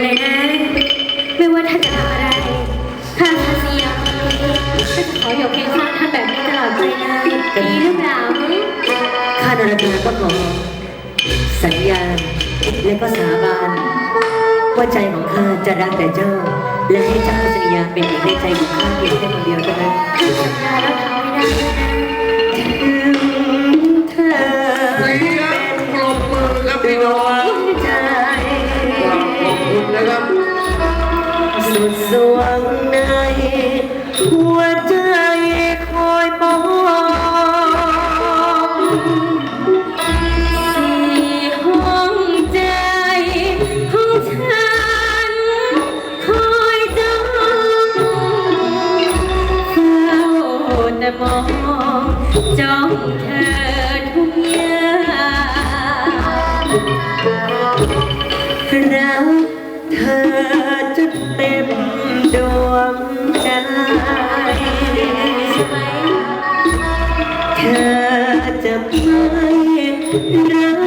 เลยนะ ไม่ว่าท่านจะทำอะไรข้าพระเสียงก็จะขออยู่เคียงข้างท่านแบบนี้ตลอดไปเลยดีหรือเปล่าข้านรธาก็ขอสัญญาและก็สาบานว่าใจของข้าจะรักแต่เจ้า และให้เจ้าสัญญาเป็นหนึ่งในใจของข้าเพียงแค่คนเดียวเท่านั้นข้าสัญญาแล้วเขาไม่ได้ สุดวงในหัวใจ รัก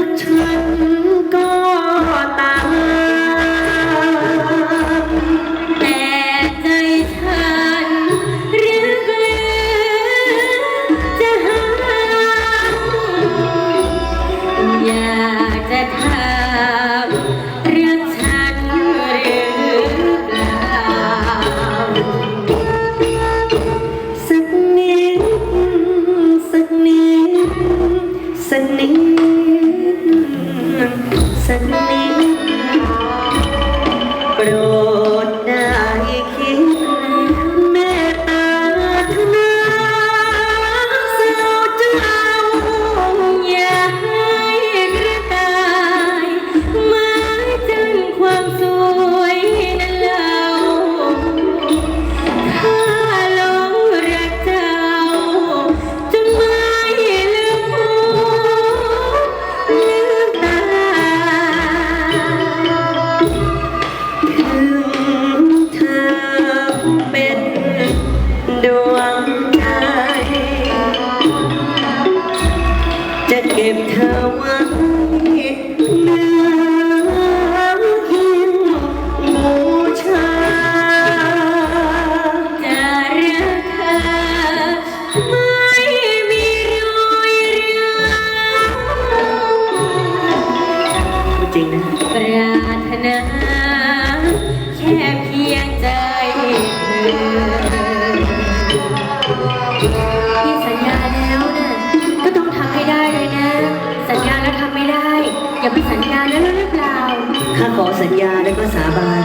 ข้าขอสัญญาและก็สาบาน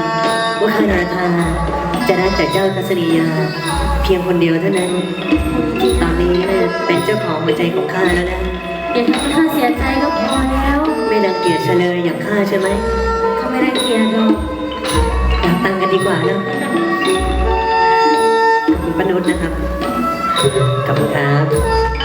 ว่าข้านาราธาจะรักแต่เจ้าทัศนียา เพียงคนเดียวเท่านั้นตอนนี้เนี่ยเป็นเจ้าของหัวใจของข้าแล้วนะอย่าทำให้ข้าเสียใจก็พอแล้ว ไม่รังเกียจเฉลยอย่างข้าใช่ไหมเขาไม่ได้เกลียดหรอกอยากตังค์กันดีกว่านะขอบคุณปานุษนะครับขอบคุณครับ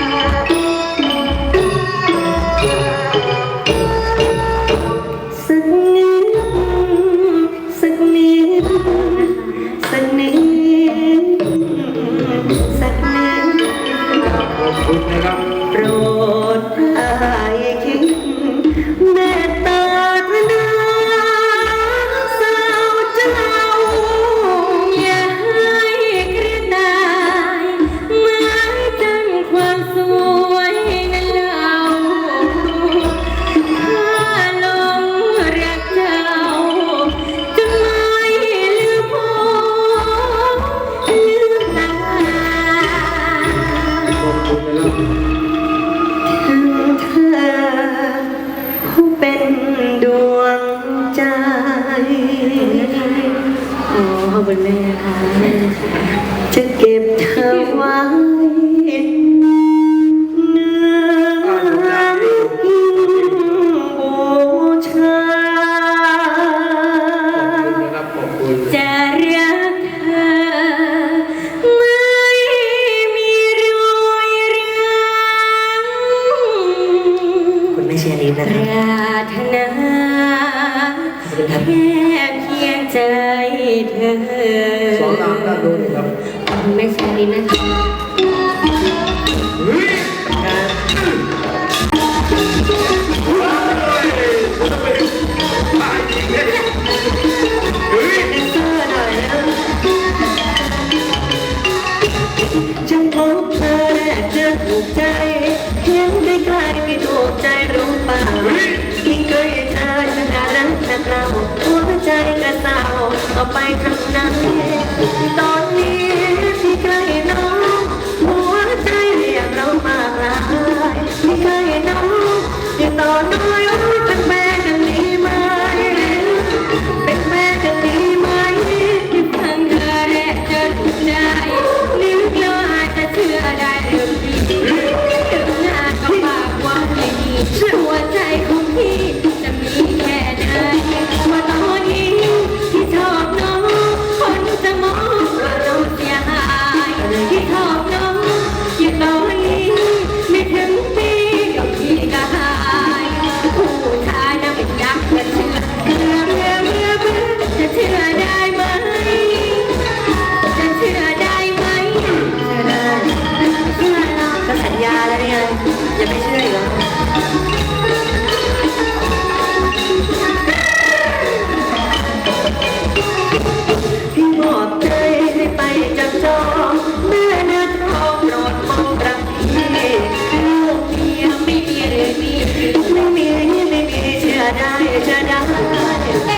แค่เพียงใจเธอสอนรามด้านโน้นครับขอบคุณแม่ชาลีนะคะ จากนั้น ตอนนี้ที่ใกล้น้อหัวใจเรีเรามาลายที่ใกล้น้องติต่อน้อยรู้เป็นกันดีไหม เป็นกันดีไหมคิดถึงเธอแรกเจอทุกได้นิ้วเดีวอาจจะเชื่อได้เรืองดีเำงหนก็ปากว่าไม่ดีหัวใจ ได้ไงอย่ามอใจไปจับจองแม่เนื้ทองรอดมองรักลูกเมียไม่มีเรื่องนี้ไม่มีไม่มีเะได้เะได้